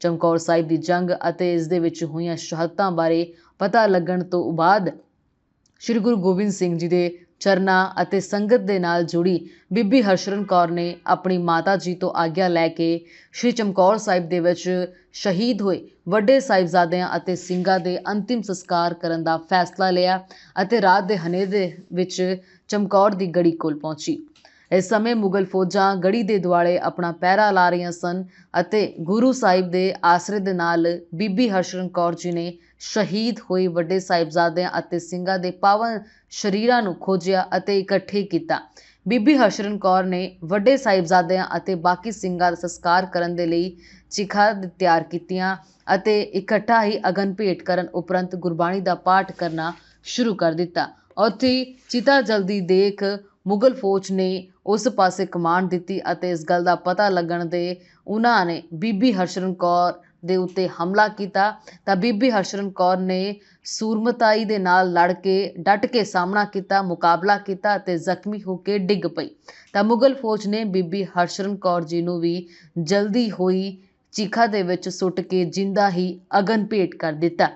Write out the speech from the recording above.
ਚਮਕੌਰ ਸਾਹਿਬ ਦੀ ਜੰਗ ਅਤੇ ਇਸ ਦੇ ਵਿੱਚ ਹੋਈਆਂ ਸ਼ਹਾਦਤਾਂ ਬਾਰੇ ਪਤਾ ਲੱਗਣ ਤੋਂ ਬਾਅਦ ਸ੍ਰੀ ਗੁਰੂ ਗੋਬਿੰਦ ਸਿੰਘ ਜੀ ਦੇ ਚਰਨਾਂ ਅਤੇ ਸੰਗਤ ਦੇ ਨਾਲ ਜੁੜੀ ਬੀਬੀ ਹਰਸ਼ਰਨ ਕੌਰ ਨੇ ਆਪਣੀ ਮਾਤਾ ਜੀ ਤੋਂ ਆਗਿਆ ਲੈ ਕੇ ਸ੍ਰੀ ਚਮਕੌਰ ਸਾਹਿਬ ਦੇ ਵਿੱਚ ਸ਼ਹੀਦ ਹੋਏ ਵੱਡੇ ਸਾਹਿਬਜ਼ਾਦਿਆਂ ਅਤੇ ਸਿੰਘਾਂ ਦੇ ਅੰਤਿਮ ਸੰਸਕਾਰ ਕਰਨ ਦਾ ਫੈਸਲਾ ਲਿਆ ਅਤੇ ਰਾਤ ਦੇ ਹਨੇਰੇ ਵਿੱਚ ਚਮਕੌਰ ਦੀ ਗੜੀ ਕੋਲ ਪਹੁੰਚੀ। ਇਸ ਸਮੇਂ ਮੁਗਲ ਫੌਜਾਂ ਗੜੀ ਦੇ ਦੁਆਲੇ ਆਪਣਾ ਪਹਿਰਾ ਲਾ ਰਹੀਆਂ ਸਨ ਅਤੇ ਗੁਰੂ ਸਾਹਿਬ ਦੇ ਆਸਰੇ ਦੇ ਨਾਲ ਬੀਬੀ ਹਰਸ਼ਰਨ ਕੌਰ ਜੀ ਨੇ ਸ਼ਹੀਦ ਹੋਏ ਵੱਡੇ ਸਾਹਿਬਜ਼ਾਦਿਆਂ ਅਤੇ ਸਿੰਘਾਂ ਦੇ ਪਾਵਨ ਸ਼ਰੀਰਾਂ ਨੂੰ ਖੋਜਿਆ ਅਤੇ ਇਕੱਠੇ ਕੀਤਾ। ਬੀਬੀ ਹਰਸ਼ਰਨ ਕੌਰ ਨੇ ਵੱਡੇ ਸਾਹਿਬਜ਼ਾਦਿਆਂ ਅਤੇ ਬਾਕੀ ਸਿੰਘਾਂ ਦਾ ਸੰਸਕਾਰ ਕਰਨ ਦੇ ਲਈ ਚਿਖਾ ਤਿਆਰ ਕੀਤੀਆਂ ਅਤੇ ਇਕੱਠਾ ਹੀ ਅਗਨ ਭੇਟ ਕਰਨ ਉਪਰੰਤ ਗੁਰਬਾਣੀ ਦਾ ਪਾਠ ਕਰਨਾ ਸ਼ੁਰੂ ਕਰ ਦਿੱਤਾ। ਉੱਥੇ ਚਿਤਾ ਜਲਦੀ ਦੇਖ ਮੁਗਲ ਫੌਜ ਨੇ ਉਸ ਪਾਸੇ ਕਮਾਂਡ ਦਿੱਤੀ ਅਤੇ ਇਸ ਗੱਲ ਦਾ ਪਤਾ ਲੱਗਣ ਦੇ ਉਹਨਾਂ ਨੇ ਬੀਬੀ ਹਰਸ਼ਰਨ ਕੌਰ ਦੇ ਉੱਤੇ ਹਮਲਾ ਕੀਤਾ। ਤਾਂ ਬੀਬੀ ਹਰਸ਼ਰਨ ਕੌਰ ਨੇ ਸੂਰਮਤਾਈ ਦੇ ਨਾਲ ਲੜ ਕੇ, ਡਟ ਕੇ ਸਾਹਮਣਾ ਕੀਤਾ, ਮੁਕਾਬਲਾ ਕੀਤਾ ਅਤੇ ਜ਼ਖਮੀ ਹੋ ਕੇ ਡਿੱਗ ਪਈ। ਤਾਂ ਮੁਗਲ ਫੌਜ ਨੇ ਬੀਬੀ ਹਰਸ਼ਰਨ ਕੌਰ ਜੀ ਨੂੰ ਵੀ ਜਲਦੀ ਹੋਈ ਚੀਖਾ ਦੇ ਵਿੱਚ ਸੁੱਟ ਕੇ ਜਿੰਦਾ ਹੀ ਅਗਨ ਭੇਟ ਕਰ ਦਿੱਤਾ।